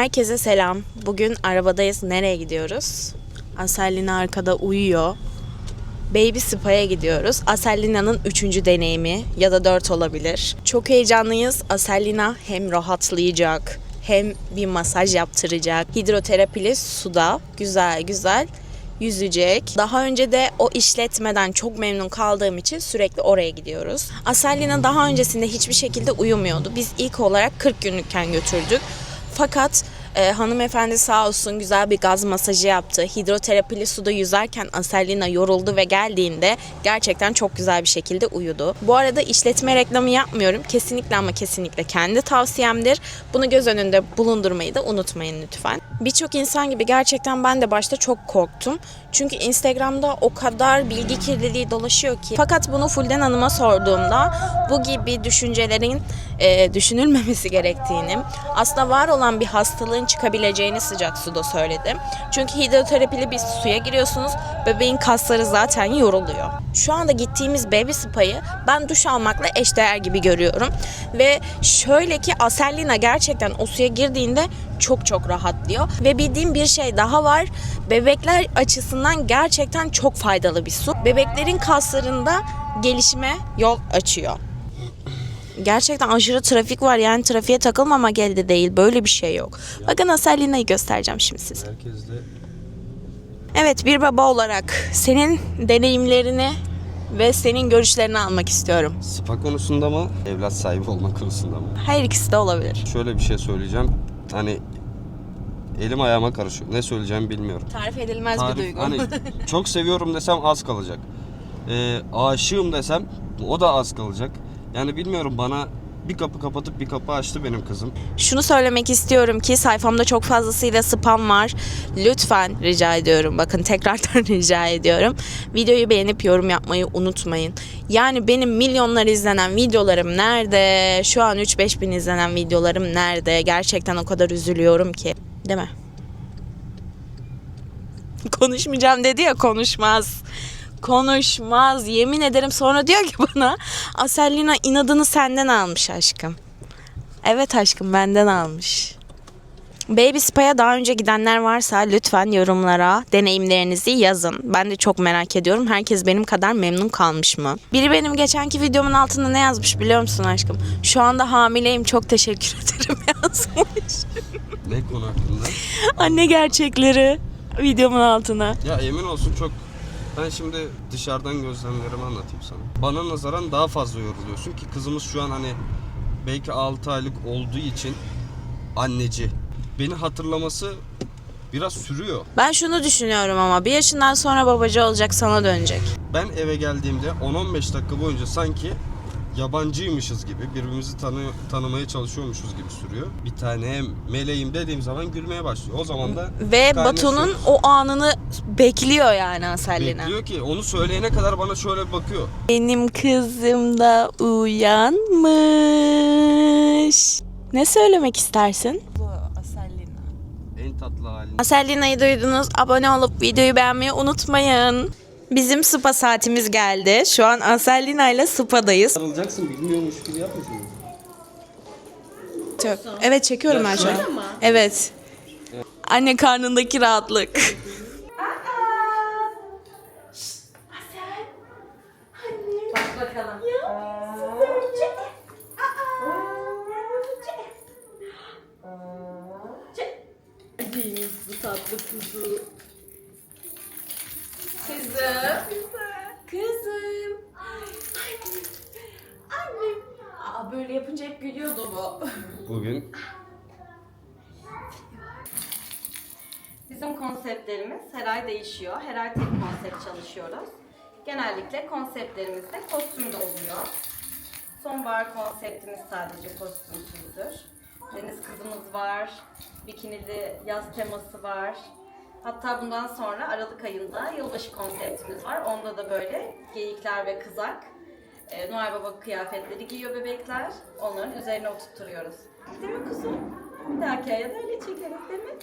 Herkese selam. Bugün arabadayız. Nereye gidiyoruz? Aselina arkada uyuyor. Baby Spa'ya gidiyoruz. Aselina'nın üçüncü deneyimi ya da dört olabilir. Çok heyecanlıyız. Aselina hem rahatlayacak hem bir masaj yaptıracak. Hidroterapili suda güzel güzel yüzecek. Daha önce de o işletmeden çok memnun kaldığım için sürekli oraya gidiyoruz. Aselina daha öncesinde hiçbir şekilde uyumuyordu. Biz ilk olarak 40 günlükken götürdük. Fakat e, hanımefendi sağ olsun güzel bir gaz masajı yaptı. Hidroterapili suda yüzerken Aselina yoruldu ve geldiğinde gerçekten çok güzel bir şekilde uyudu. Bu arada işletme reklamı yapmıyorum. Kesinlikle ama kesinlikle kendi tavsiyemdir. Bunu göz önünde bulundurmayı da unutmayın lütfen. Birçok insan gibi gerçekten ben de başta çok korktum. Çünkü Instagram'da o kadar bilgi kirliliği dolaşıyor ki. Fakat bunu Fulden Hanım'a sorduğumda bu gibi düşüncelerin e, düşünülmemesi gerektiğini, aslında var olan bir hastalığın çıkabileceğini sıcak suda söyledim. Çünkü hidroterapili bir suya giriyorsunuz, bebeğin kasları zaten yoruluyor. Şu anda gittiğimiz baby spa'yı ben duş almakla eşdeğer gibi görüyorum. Ve şöyle ki Aselina gerçekten o suya girdiğinde çok çok rahatlıyor. Ve bildiğim bir şey daha var. Bebekler açısından gerçekten çok faydalı bir su. Bebeklerin kaslarında gelişime yol açıyor. Gerçekten aşırı trafik var yani trafiğe takılmamak elde değil. Böyle bir şey yok. Bakın Aselina'yı göstereceğim şimdi size. Herkes de Evet bir baba olarak senin deneyimlerini ve senin görüşlerini almak istiyorum. spa konusunda mı, evlat sahibi olma konusunda mı? Her ikisi de olabilir. Şöyle bir şey söyleyeceğim. Hani elim ayağıma karışıyor. Ne söyleyeceğimi bilmiyorum. Tarif edilmez Tarif- bir duygu. Hani çok seviyorum desem az kalacak. Ee, aşığım desem o da az kalacak. Yani bilmiyorum bana bir kapı kapatıp bir kapı açtı benim kızım. Şunu söylemek istiyorum ki sayfamda çok fazlasıyla spam var. Lütfen rica ediyorum. Bakın tekrardan rica ediyorum. Videoyu beğenip yorum yapmayı unutmayın. Yani benim milyonlar izlenen videolarım nerede? Şu an 3-5 bin izlenen videolarım nerede? Gerçekten o kadar üzülüyorum ki. Değil mi? Konuşmayacağım dedi ya konuşmaz. Konuşmaz. Yemin ederim sonra diyor ki bana Asellina inadını senden almış aşkım. Evet aşkım benden almış. Baby Spa'ya daha önce gidenler varsa lütfen yorumlara deneyimlerinizi yazın. Ben de çok merak ediyorum. Herkes benim kadar memnun kalmış mı? Biri benim geçenki videomun altında ne yazmış biliyor musun aşkım? Şu anda hamileyim çok teşekkür ederim yazmış. Ne konu hakkında? Anne gerçekleri videomun altına. Ya emin olsun çok ben şimdi dışarıdan gözlemlerimi anlatayım sana. Bana nazaran daha fazla yoruluyorsun ki kızımız şu an hani belki 6 aylık olduğu için anneci. Beni hatırlaması biraz sürüyor. Ben şunu düşünüyorum ama bir yaşından sonra babacı olacak sana dönecek. Ben eve geldiğimde 10-15 dakika boyunca sanki yabancıymışız gibi birbirimizi tanı tanımaya çalışıyormuşuz gibi sürüyor. Bir tanem meleğim dediğim zaman gülmeye başlıyor. O zaman da Ve Batu'nun o anını bekliyor yani Asellina. bekliyor ki onu söyleyene kadar bana şöyle bir bakıyor. Benim kızım da uyanmış. Ne söylemek istersin? Bu Asellina. En tatlı halini. Asellina'yı duydunuz. Abone olup videoyu beğenmeyi unutmayın. Bizim spa saatimiz geldi. Şu an Asellina ile spa'dayız. Sarılacaksın bilmiyormuş gibi yapma şimdi. Çok. Evet çekiyorum ben şu an. Evet. Anne karnındaki rahatlık. Böyle yapınca hep gülüyordu bu. Bugün Bizim konseptlerimiz her ay değişiyor. Her ay tek konsept çalışıyoruz. Genellikle konseptlerimizde kostümde oluyor. Sonbahar konseptimiz sadece kostümsüzdür. Deniz kızımız var. Bikinili yaz teması var. Hatta bundan sonra Aralık ayında yılbaşı konseptimiz var. Onda da böyle geyikler ve kızak. E, Noel Baba kıyafetleri giyiyor bebekler. Onların üzerine oturtturuyoruz. Değil mi kuzum? Bir dahaki aya da öyle çekeriz değil mi?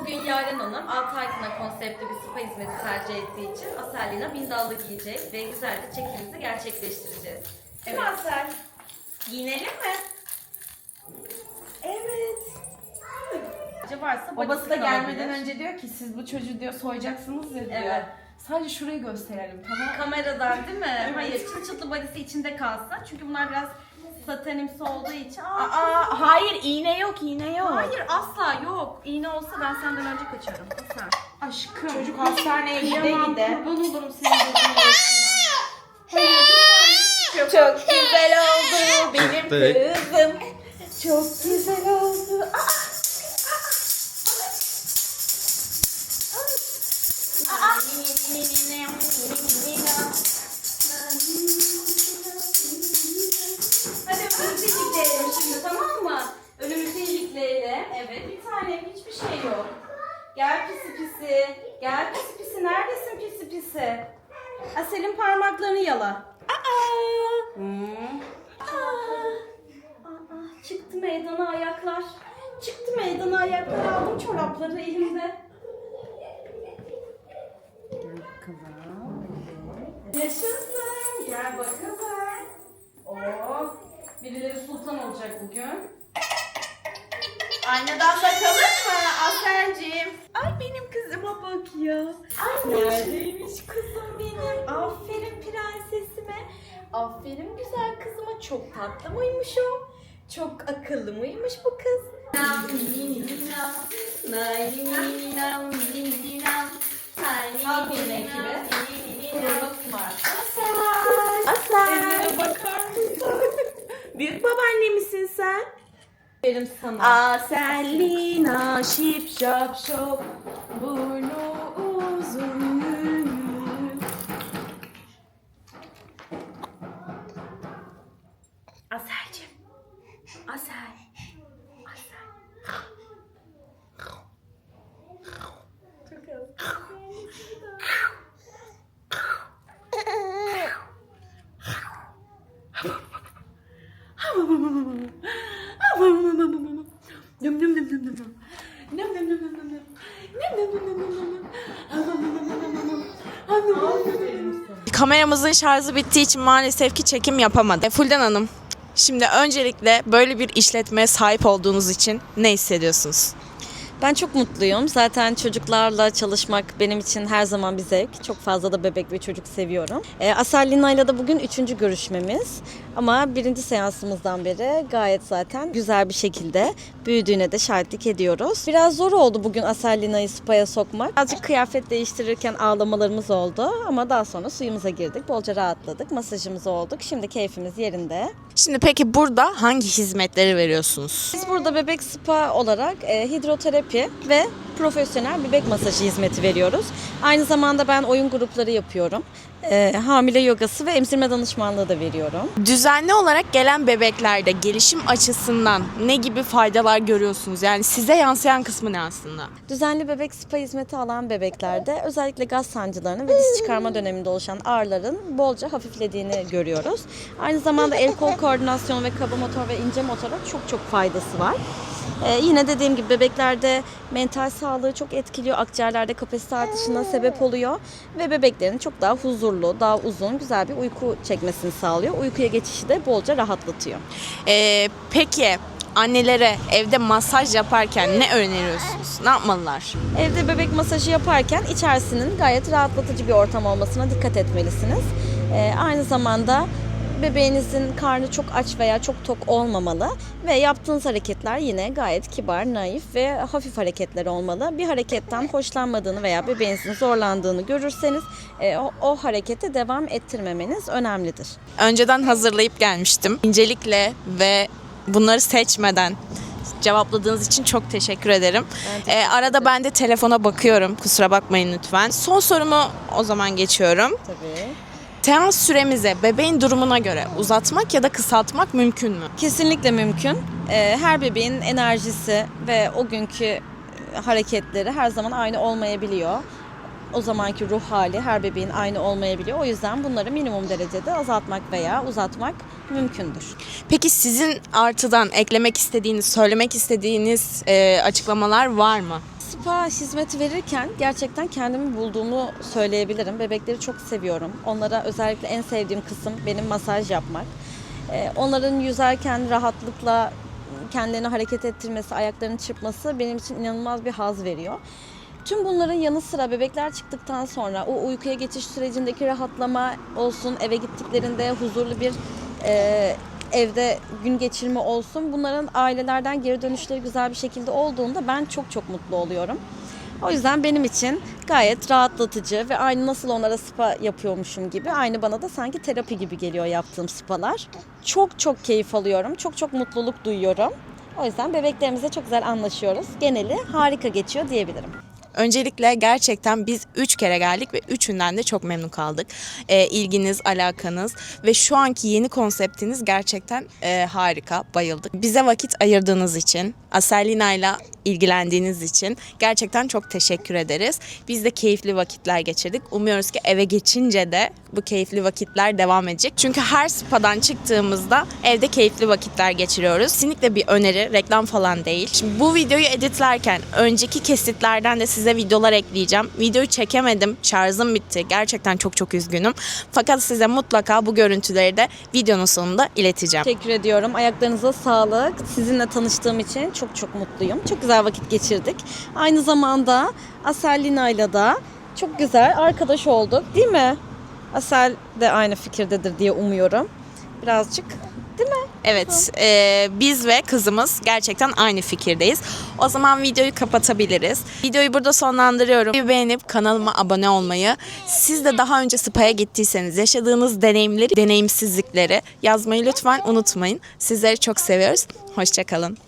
Bugün Yaren Hanım 6 ay kına konseptli bir spa hizmeti tercih ettiği için Aselina bindallı giyecek ve güzel bir çekimimizi gerçekleştireceğiz. Mi Asel? Giyinelim mi? Evet. şey varsa Babası da gelmeden önce diyor ki siz bu çocuğu diyor soyacaksınız ya diyor. Evet. Sadece şurayı gösterelim tamam? Kameradan değil mi? Hayır çıt çıtlı badisi içinde kalsa. Çünkü bunlar biraz satanimsi olduğu için. Aa, Aa, hayır iğne yok iğne yok. Hayır asla yok. İğne olsa ben senden önce kaçarım. Sen. Aşkım. Çocuk hastaneye gide Kıyamam, gide. kurban olurum senin gözünün. Çok güzel oldu benim Tek. kızım. Çok güzel oldu. Hadi önümüzü ilikleyelim şimdi tamam mı? Önümüzü ilikleyelim. Evet bir tanem hiçbir şey yok. Gel pisi pisi. Gel pisi pisi. Neredesin pisi pisi? Asel'in parmaklarını yala. Aa! Hmm. Aa! Aa, Çıktı meydana ayaklar. Çıktı meydana ayaklar. Aldım çorapları elimde. Yaşasın. Gel bakalım. Oo, birileri sultan olacak bugün. Aynadan bakalım mı Aselciğim? Ay benim kızıma bak ya. Ay neredeymiş kızım benim? Aferin prensesime. Aferin güzel kızıma. Çok tatlı mıymış o? Çok akıllı mıymış bu kız? Kuruluk bakar mısın? Büyük babaanne misin sen? Verim sana. Aselina şip şap şop burnu num num num num. Num num num num num num. Num num num num num. Kameramızın şarjı bittiği için maalesef ki çekim yapamadık. Fulden Hanım, şimdi öncelikle böyle bir işletmeye sahip olduğunuz için ne hissediyorsunuz? Ben çok mutluyum. Zaten çocuklarla çalışmak benim için her zaman bir zevk. Çok fazla da bebek ve çocuk seviyorum. E, Asel Lina'yla da bugün üçüncü görüşmemiz. Ama birinci seansımızdan beri gayet zaten güzel bir şekilde büyüdüğüne de şahitlik ediyoruz. Biraz zor oldu bugün Asel Lina'yı spaya sokmak. Birazcık kıyafet değiştirirken ağlamalarımız oldu. Ama daha sonra suyumuza girdik. Bolca rahatladık. Masajımız olduk. Şimdi keyfimiz yerinde. Şimdi peki burada hangi hizmetleri veriyorsunuz? Biz burada bebek spa olarak e, hidroterapi ve profesyonel bebek masajı hizmeti veriyoruz. Aynı zamanda ben oyun grupları yapıyorum. E, hamile yogası ve emzirme danışmanlığı da veriyorum. Düzenli olarak gelen bebeklerde gelişim açısından ne gibi faydalar görüyorsunuz? Yani size yansıyan kısmı ne aslında? Düzenli bebek spa hizmeti alan bebeklerde özellikle gaz sancılarının ve diz çıkarma döneminde oluşan ağrıların bolca hafiflediğini görüyoruz. Aynı zamanda el kol koordinasyon ve kaba motor ve ince motora çok çok faydası var. Ee, yine dediğim gibi bebeklerde mental sağlığı çok etkiliyor. Akciğerlerde kapasite artışına sebep oluyor. Ve bebeklerin çok daha huzurlu, daha uzun, güzel bir uyku çekmesini sağlıyor. Uykuya geçişi de bolca rahatlatıyor. Ee, peki annelere evde masaj yaparken ne öneriyorsunuz? Ne yapmalılar? Evde bebek masajı yaparken içerisinin gayet rahatlatıcı bir ortam olmasına dikkat etmelisiniz. Ee, aynı zamanda bebeğinizin karnı çok aç veya çok tok olmamalı ve yaptığınız hareketler yine gayet kibar, naif ve hafif hareketler olmalı. Bir hareketten hoşlanmadığını veya bebeğinizin zorlandığını görürseniz e, o, o harekete devam ettirmemeniz önemlidir. Önceden hazırlayıp gelmiştim. İncelikle ve bunları seçmeden cevapladığınız için çok teşekkür ederim. Ee, arada ben de telefona bakıyorum. Kusura bakmayın lütfen. Son sorumu o zaman geçiyorum. Tabii. Seans süremize bebeğin durumuna göre uzatmak ya da kısaltmak mümkün mü? Kesinlikle mümkün. Ee, Her bebeğin enerjisi ve o günkü e, hareketleri her zaman aynı olmayabiliyor. O zamanki ruh hali her bebeğin aynı olmayabiliyor. O yüzden bunları minimum derecede azaltmak veya uzatmak mümkündür. Peki sizin artıdan eklemek istediğiniz, söylemek istediğiniz e, açıklamalar var mı? Spa hizmeti verirken gerçekten kendimi bulduğumu söyleyebilirim. Bebekleri çok seviyorum. Onlara özellikle en sevdiğim kısım benim masaj yapmak. Ee, Onların yüzerken rahatlıkla kendilerini hareket ettirmesi, ayaklarını çırpması benim için inanılmaz bir haz veriyor. Tüm bunların yanı sıra bebekler çıktıktan sonra o uykuya geçiş sürecindeki rahatlama olsun, eve gittiklerinde huzurlu bir e, evde gün geçirme olsun. Bunların ailelerden geri dönüşleri güzel bir şekilde olduğunda ben çok çok mutlu oluyorum. O yüzden benim için gayet rahatlatıcı ve aynı nasıl onlara spa yapıyormuşum gibi aynı bana da sanki terapi gibi geliyor yaptığım spalar. Çok çok keyif alıyorum. Çok çok mutluluk duyuyorum. O yüzden bebeklerimizle çok güzel anlaşıyoruz. Geneli harika geçiyor diyebilirim. Öncelikle gerçekten biz 3 kere geldik ve üçünden de çok memnun kaldık. Ee, ilginiz, alakanız ve şu anki yeni konseptiniz gerçekten e, harika, bayıldık. Bize vakit ayırdığınız için, Aselina ile ilgilendiğiniz için gerçekten çok teşekkür ederiz. Biz de keyifli vakitler geçirdik. Umuyoruz ki eve geçince de bu keyifli vakitler devam edecek. Çünkü her spadan çıktığımızda evde keyifli vakitler geçiriyoruz. Kesinlikle bir öneri, reklam falan değil. Şimdi bu videoyu editlerken önceki kesitlerden de size videolar ekleyeceğim. Videoyu çekemedim, şarjım bitti. Gerçekten çok çok üzgünüm. Fakat size mutlaka bu görüntüleri de videonun sonunda ileteceğim. Teşekkür ediyorum. Ayaklarınıza sağlık. Sizinle tanıştığım için çok çok mutluyum. Çok güzel vakit geçirdik. Aynı zamanda Asel Lina'yla da çok güzel arkadaş olduk değil mi? Asel de aynı fikirdedir diye umuyorum. Birazcık? Evet, e, biz ve kızımız gerçekten aynı fikirdeyiz. O zaman videoyu kapatabiliriz. Videoyu burada sonlandırıyorum. Videoyu beğenip kanalıma abone olmayı, siz de daha önce spa'ya gittiyseniz yaşadığınız deneyimleri, deneyimsizlikleri yazmayı lütfen unutmayın. Sizleri çok seviyoruz. Hoşçakalın.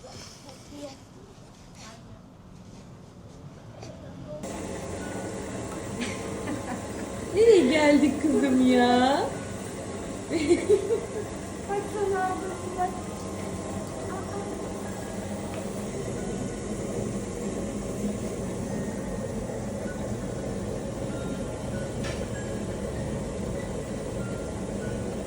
Nereye geldik kızım ya? Bak sana bak.